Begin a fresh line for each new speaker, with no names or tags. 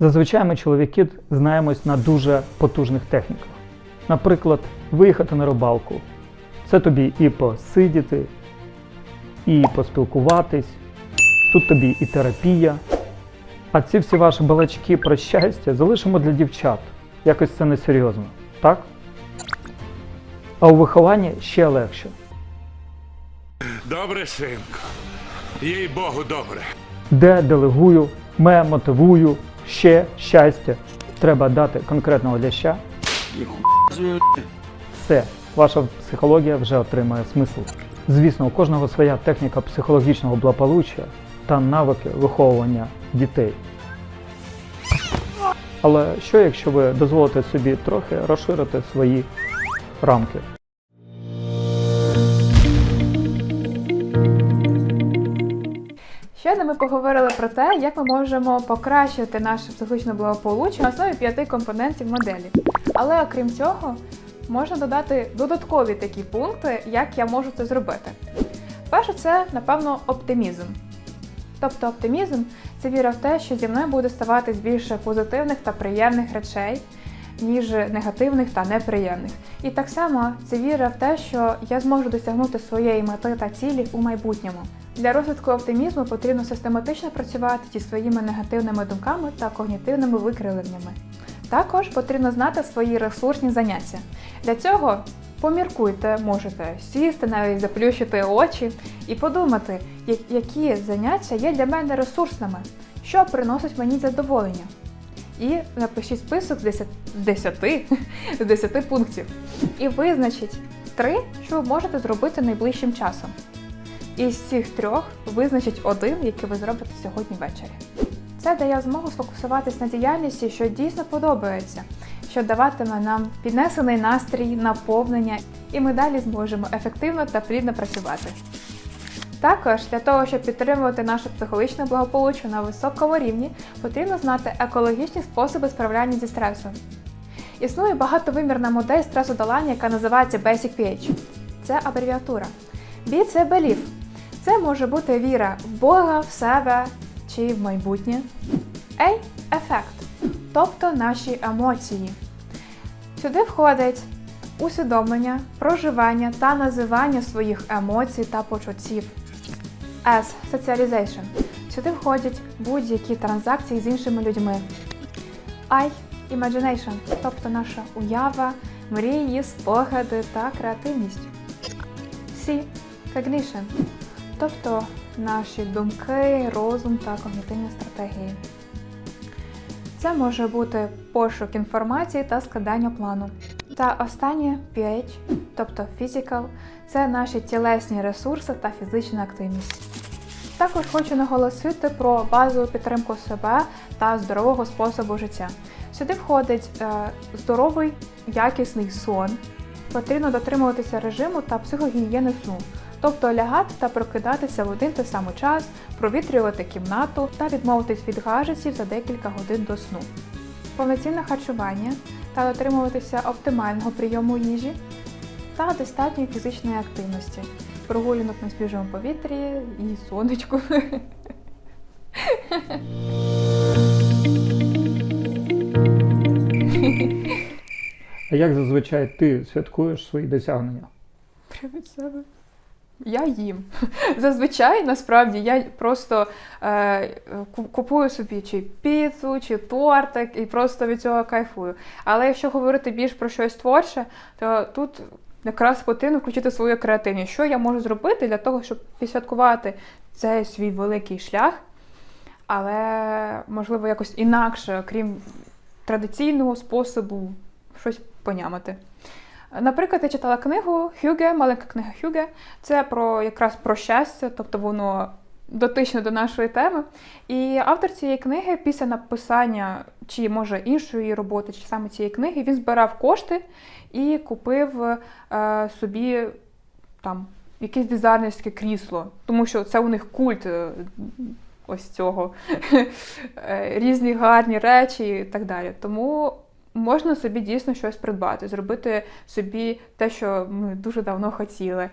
Зазвичай ми чоловіки знаємось на дуже потужних техніках. Наприклад, виїхати на рибалку. Це тобі і посидіти, і поспілкуватись. Тут тобі і терапія. А ці всі ваші балачки про щастя залишимо для дівчат. Якось це несерйозно, так? А у вихованні ще легше.
Добре, синку. Їй Богу, добре.
Де делегую, ме мотивую, ще щастя. Треба дати конкретного ляща. Все, ваша психологія вже отримає смисл. Звісно, у кожного своя техніка психологічного благополуччя та навики виховування дітей. Але що якщо ви дозволите собі трохи розширити свої рамки?
Щойно ми поговорили про те, як ми можемо покращити наше психологічне благополуччя на основі п'яти компонентів моделі. Але окрім цього, можна додати додаткові такі пункти, як я можу це зробити. Перше, це, напевно, оптимізм. Тобто оптимізм це віра в те, що зі мною буде ставатись більше позитивних та приємних речей, ніж негативних та неприємних. І так само це віра в те, що я зможу досягнути своєї мети та цілі у майбутньому. Для розвитку оптимізму потрібно систематично працювати зі своїми негативними думками та когнітивними викривленнями. Також потрібно знати свої ресурсні заняття. Для цього поміркуйте, можете сісти, навіть заплющити очі і подумати, які заняття є для мене ресурсними, що приносить мені задоволення. І напишіть список з 10, 10, з 10 пунктів. І визначіть три, що ви можете зробити найближчим часом. Із цих трьох визначіть один, який ви зробите сьогодні ввечері. Це дає змогу сфокусуватись на діяльності, що дійсно подобається, що даватиме нам піднесений настрій, наповнення, і ми далі зможемо ефективно та плідно працювати. Також для того, щоб підтримувати наше психологічне благополуччя на високому рівні, потрібно знати екологічні способи справляння зі стресом. Існує багатовимірна модель стресодолання, яка називається Basic PH. Це абревіатура. B – це belief. Це може бути віра в Бога, в себе чи в майбутнє. A – ефект, тобто наші емоції. Сюди входить усвідомлення, проживання та називання своїх емоцій та почуттів. S – Socialization. Сюди входять будь-які транзакції з іншими людьми. I – Imagination, тобто наша уява, мрії, спогади та креативність. C – Cognition, тобто наші думки, розум та когнітивні стратегії. Це може бути пошук інформації та складання плану. Та останнє PH, тобто Physical, це наші тілесні ресурси та фізична активність. Також хочу наголосити про базову підтримку себе та здорового способу життя. Сюди входить е, здоровий, якісний сон. Потрібно дотримуватися режиму та психогігієни сну, тобто лягати та прокидатися в один той самий час, провітрювати кімнату та відмовитись від гаджетів за декілька годин до сну. Повноцінне харчування та дотримуватися оптимального прийому їжі та достатньої фізичної активності, прогулянок на свіжому повітрі і сонечку.
А як зазвичай ти святкуєш свої досягнення?
Привід себе. Я їм. Зазвичай, насправді, я просто е, купую собі чи піцу, чи тортик і просто від цього кайфую. Але якщо говорити більш про щось творче, то тут якраз потрібно включити свою креативність. Що я можу зробити для того, щоб відсвяткувати цей свій великий шлях, але можливо якось інакше, крім традиційного способу щось понямати. Наприклад, я читала книгу Хюге, маленька книга Хюге. Це про якраз про щастя, тобто воно дотичне до нашої теми. І автор цієї книги, після написання чи може іншої роботи, чи саме цієї книги, він збирав кошти і купив е, собі там якесь дизайнерське крісло, тому що це у них культ. е, Ось цього Е, різні гарні речі і так далі. Тому можна собі дійсно щось придбати, зробити собі те, що ми дуже давно хотіли.